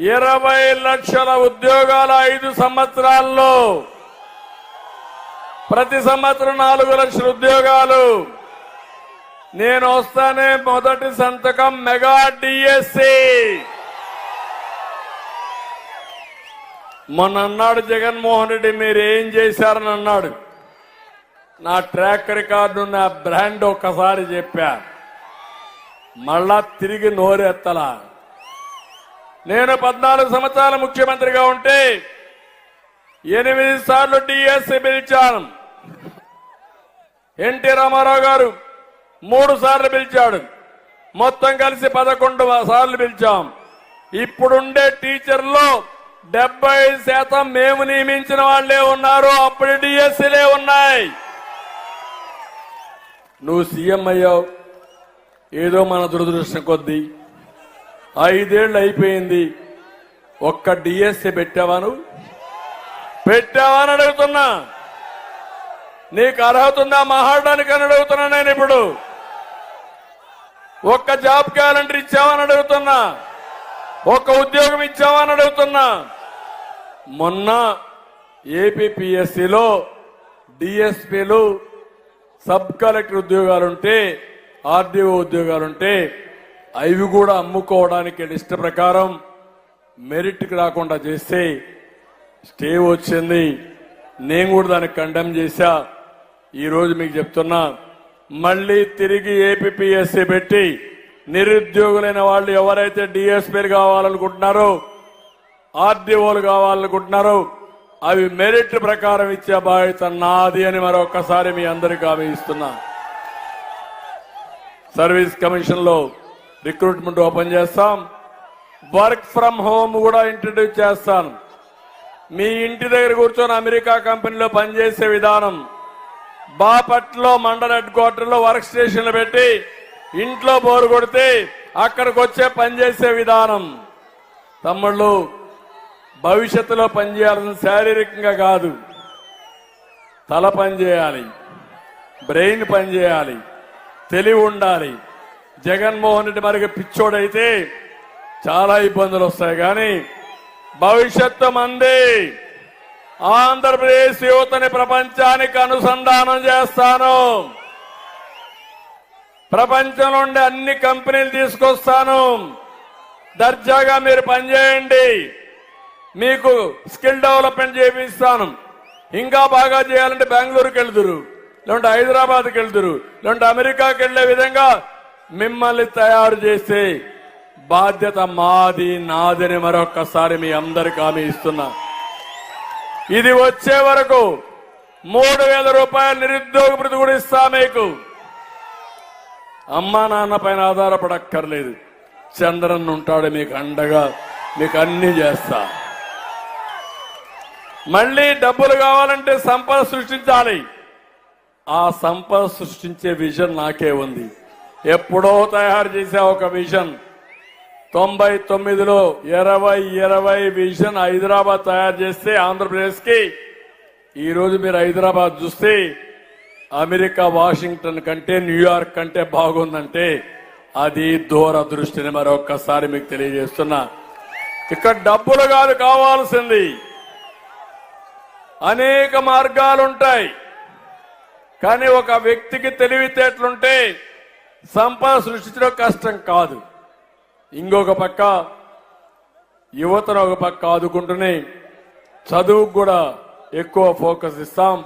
ఇరవై లక్షల ఉద్యోగాల ఐదు సంవత్సరాల్లో ప్రతి సంవత్సరం నాలుగు లక్షల ఉద్యోగాలు. నేను వస్తానే మొదటి సంతకం మెగా డిఎస్సి. మొన్న అన్నాడు జగన్మోహన్ రెడ్డి మీరు ఏం చేశారని అన్నాడు. నా ట్రాక్ రికార్డు నా బ్రాండ్ ఒక్కసారి చెప్పా. మళ్ళా తిరిగి నోరెత్తలా. నేను పద్నాలుగు సంవత్సరాల ముఖ్యమంత్రిగా ఉంటే ఎనిమిది సార్లు డిఎస్సి పిలిచాను. ఎన్టీ రామారావు గారు మూడు సార్లు పిలిచాడు. మొత్తం కలిసి పదకొండు సార్లు పిలిచాం. ఇప్పుడుండే టీచర్లో డెబ్బై శాతం మేము నియమించిన వాళ్ళే ఉన్నారు. అప్పుడు డిఎస్సీలే ఉన్నాయి. నువ్వు సీఎం అయ్యావు. ఏదో మన దురదృష్టం కొద్దీ ఐదేళ్ళు అయిపోయింది. ఒక్క డిఎస్సి పెట్టావా నువ్వు? పెట్టావా అని అడుగుతున్నా. నీకు అర్హత ఉందా? మాట్లాడడానికి అని అడుగుతున్నా నేను ఇప్పుడు. ఒక్క జాబ్ క్యాలెండర్ ఇచ్చావని అడుగుతున్నా. ఒక్క ఉద్యోగం ఇచ్చావని అడుగుతున్నా. మొన్న ఏపీపీఎస్సీలో డిఎస్పీలు సబ్ కలెక్టర్ ఉద్యోగాలుంటే ఆర్డీఓ ఉద్యోగాలుంటే అవి కూడా అమ్ముకోవడానికి లిస్ట్ ప్రకారం మెరిట్కి రాకుండా చేస్తే స్టే వచ్చింది. నేను కూడా దానికి కండెమ్ చేశా. ఈరోజు మీకు చెప్తున్నా మళ్ళీ తిరిగి ఏపీఎస్సీ పెట్టి నిరుద్యోగులైన వాళ్ళు ఎవరైతే డిఎస్పీలు కావాలనుకుంటున్నారో ఆర్డీఓలు కావాలనుకుంటున్నారో అవి మెరిట్ ప్రకారం ఇచ్చే బాధ్యత నాది అని మరొకసారి మీ అందరికీ హామీ ఇస్తున్నా. సర్వీస్ కమిషన్లో రిక్రూట్మెంట్ ఓపెన్ చేస్తాం. వర్క్ ఫ్రం హోమ్ కూడా ఇంట్రడ్యూస్ చేస్తాను మీ ఇంటి దగ్గర కూర్చొని అమెరికా కంపెనీలో పనిచేసే విధానం. బాపట్లో మండల హెడ్ క్వార్టర్లో వర్క్ స్టేషన్లు పెట్టి ఇంట్లో బోరు కొడితే అక్కడికి వచ్చే పనిచేసే విధానం. తమ్ముళ్ళు భవిష్యత్తులో పనిచేయాల్సిన శారీరకంగా కాదు. తల పనిచేయాలి బ్రెయిన్ పనిచేయాలి తెలివి ఉండాలి. జగన్మోహన్ రెడ్డి మరికి పిచ్చోడైతే చాలా ఇబ్బందులు వస్తాయి కానీ భవిష్యత్తు మంది ఆంధ్రప్రదేశ్ యువతని ప్రపంచానికి అనుసంధానం చేస్తాను. ప్రపంచం నుండి అన్ని కంపెనీలు తీసుకొస్తాను. దర్జాగా మీరు పనిచేయండి. మీకు స్కిల్ డెవలప్మెంట్ చేపిస్తాను. ఇంకా బాగా చేయాలంటే బెంగళూరుకి వెళ్తురు లేదంటే హైదరాబాద్కి వెళ్తురు లేదంటే అమెరికాకి వెళ్ళే విధంగా మిమ్మల్ని తయారు చేసే బాధ్యత మాది నాదని మరొక్కసారి మీ అందరికి హామీ ఇస్తున్నా. ఇది వచ్చే వరకు మూడు వేల రూపాయల నిరుద్యోగ భృతి కూడా ఇస్తా మీకు. అమ్మా నాన్న పైన ఆధారపడక్కర్లేదు. చంద్రన్ ఉంటాడు మీకు అండగా మీకు అన్ని చేస్తా. మళ్ళీ డబ్బులు కావాలంటే సంపద సృష్టించాలి. ఆ సంపద సృష్టించే విజన్ నాకే ఉంది. ఎప్పుడో తయారు చేసే ఒక విజన్. తొంభై తొమ్మిదిలో ఇరవై ఇరవై విజన్ హైదరాబాద్ తయారు చేస్తే ఆంధ్రప్రదేశ్కి మీరు హైదరాబాద్ చూస్తే అమెరికా వాషింగ్టన్ కంటే న్యూయార్క్ కంటే బాగుందంటే అది దూరదృష్టిని మరొక్కసారి మీకు తెలియజేస్తున్నా. ఇక్కడ డబ్బులు కాదు కావాల్సింది. అనేక మార్గాలుంటాయి. కానీ ఒక వ్యక్తికి తెలివితేటలుంటే సంపద సృష్టించడం కష్టం కాదు. ఇంకొక పక్క యువతను ఒక పక్క ఆదుకుంటూనే చదువుకు కూడా ఎక్కువ ఫోకస్ ఇస్తాం.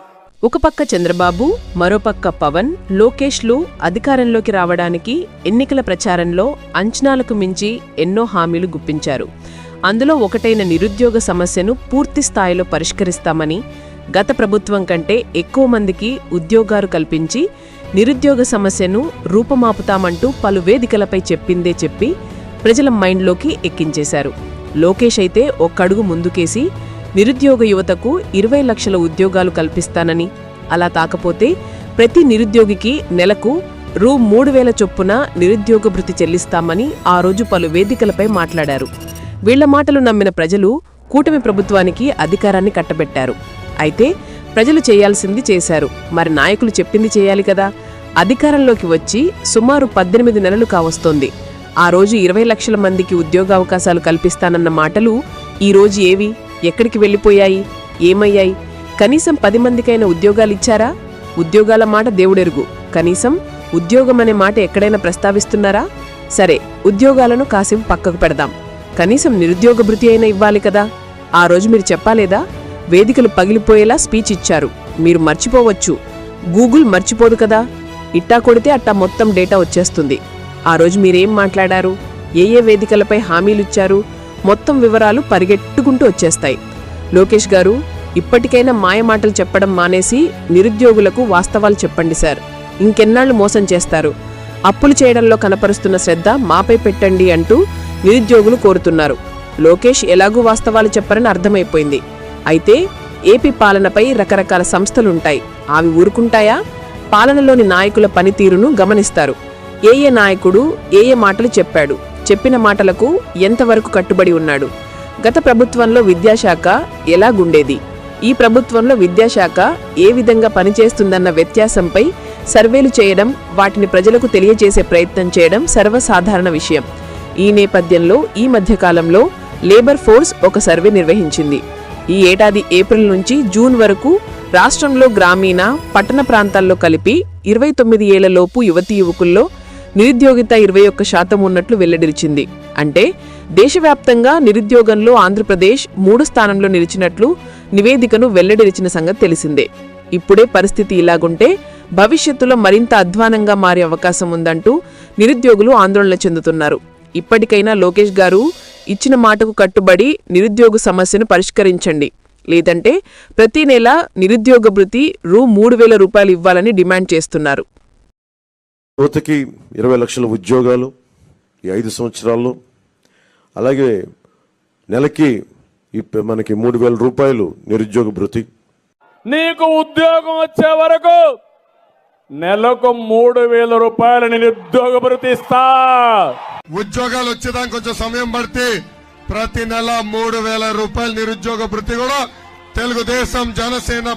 ఒక పక్క చంద్రబాబు మరోపక్క పవన్ లోకేష్లు అధికారంలోకి రావడానికి ఎన్నికల ప్రచారంలో అంచనాలకు మించి ఎన్నో హామీలు గుప్పించారు. అందులో ఒకటైన నిరుద్యోగ సమస్యను పూర్తి స్థాయిలో పరిష్కరిస్తామని గత ప్రభుత్వం కంటే ఎక్కువ మందికి ఉద్యోగాలు కల్పించి నిరుద్యోగ సమస్యను రూపమాపుతామంటూ పలు వేదికలపై చెప్పిందే చెప్పి ప్రజల మైండ్లోకి ఎక్కించేశారు. లోకేష్ అయితే ఒక్కడుగు ముందుకేసి నిరుద్యోగ యువతకు ఇరవై లక్షల ఉద్యోగాలు కల్పిస్తానని. అలా కాకపోతే ప్రతి నిరుద్యోగికి నెలకు రూ మూడు వేల చొప్పున నిరుద్యోగ భృతి చెల్లిస్తామని ఆ రోజు పలు వేదికలపై మాట్లాడారు. వీళ్ళ మాటలు నమ్మిన ప్రజలు కూటమి ప్రభుత్వానికి అధికారాన్ని కట్టబెట్టారు. అయితే ప్రజలు చేయాల్సింది చేశారు. మరి నాయకులు చెప్పింది చేయాలి కదా. అధికారంలోకి వచ్చి సుమారు పద్దెనిమిది నెలలు కావస్తోంది. ఆ రోజు ఇరవై లక్షల మందికి ఉద్యోగావకాశాలు కల్పిస్తానన్న మాటలు ఈ రోజు ఏవి? ఎక్కడికి వెళ్ళిపోయాయి? ఏమయ్యాయి? కనీసం పది మందికైనా ఉద్యోగాలిచ్చారా ఉద్యోగాల మాట దేవుడెరుగు. కనీసం ఉద్యోగం అనే మాట ఎక్కడైనా ప్రస్తావిస్తున్నారా? సరే ఉద్యోగాలను కాసేపు పక్కకు పెడదాం. కనీసం నిరుద్యోగ భృతి అయినా ఇవ్వాలి కదా. ఆ రోజు మీరు చెప్పాలేదా? వేదికలు పగిలిపోయేలా స్పీచ్ ఇచ్చారు. మీరు మర్చిపోవచ్చు. గూగుల్ మర్చిపోదు కదా. ఇట్టా కొడితే అట్టా మొత్తం డేటా వచ్చేస్తుంది. ఆ రోజు మీరేం మాట్లాడారు? ఏ ఏ వేదికలపై హామీలిచ్చారు మొత్తం వివరాలు పరిగెట్టుకుంటూ వచ్చేస్తాయి. లోకేష్ గారు ఇప్పటికైనా మాయమాటలు చెప్పడం మానేసి నిరుద్యోగులకు వాస్తవాలు చెప్పండి సార్. ఇంకెన్నాళ్ళు మోసం చేస్తారు. అప్పులు చేయడంలో కనపరుస్తున్న శ్రద్ధ మాపై పెట్టండి అంటూ నిరుద్యోగులు కోరుతున్నారు. లోకేష్ ఎలాగూ వాస్తవాలు చెప్పరని అర్థమైపోయింది. అయితే ఏపీ పాలనపై రకరకాల సంస్థలుంటాయి. అవి ఊరుకుంటాయా? పాలనలోని నాయకుల పనితీరును గమనిస్తారు. ఏ ఏ నాయకుడు ఏ ఏ మాటలు చెప్పాడు. చెప్పిన మాటలకు ఎంతవరకు కట్టుబడి ఉన్నాడు? గత ప్రభుత్వంలో విద్యాశాఖ ఎలాగుండేది? ఈ ప్రభుత్వంలో విద్యాశాఖ ఏ విధంగా పనిచేస్తుందన్న వ్యత్యాసంపై సర్వేలు చేయడం వాటిని ప్రజలకు తెలియజేసే ప్రయత్నం చేయడం సర్వసాధారణ విషయం. ఈ నేపథ్యంలో ఈ మధ్యకాలంలో లేబర్ ఫోర్స్ ఒక సర్వే నిర్వహించింది. ఈ ఏడాది ఏప్రిల్ నుంచి జూన్ వరకు రాష్ట్రంలో గ్రామీణ పట్టణ ప్రాంతాల్లో కలిపి ఇరవై తొమ్మిది ఏళ్ళలోపు యువతి యువకుల్లో నిరుద్యోగిత ఇరవై ఒక్క శాతం ఉన్నట్లు వెల్లడిచింది. అంటే దేశవ్యాప్తంగా నిరుద్యోగంలో ఆంధ్రప్రదేశ్ మూడు స్థానంలో నిలిచినట్లు నివేదికను వెల్లడిరిచిన సంగతి తెలిసిందే. ఇప్పుడే పరిస్థితి ఇలాగుంటే భవిష్యత్తులో మరింత అధ్వానంగా మారే అవకాశం ఉందంటూ నిరుద్యోగులు ఆందోళన చెందుతున్నారు. ఇప్పటికైనా లోకేష్ గారు ఇచ్చిన మాటకు కట్టుబడి నిరుద్యోగ సమస్యను పరిష్కరించండి. లేదంటే ప్రతి నెల నిరుద్యోగ భృతి రూ మూడు వేల రూపాయలు ఇవ్వాలని డిమాండ్ చేస్తున్నారు. యువతకి ఇరవై లక్షల ఉద్యోగాలు ఈ ఐదు సంవత్సరాల్లో. అలాగే నెలకి మనకి మూడు వేల రూపాయలు నిరుద్యోగ భృతి. నీకు ఉద్యోగం వచ్చే వరకు నెలకు మూడు వేల రూపాయలు నిరుద్యోగ భృతి ఇస్తా. ఉద్యోగాలు వచ్చేదానికి కొంచెం సమయం పడితే ప్రతి నెల మూడు వేల రూపాయల నిరుద్యోగ భృతి కూడా తెలుగుదేశం జనసేన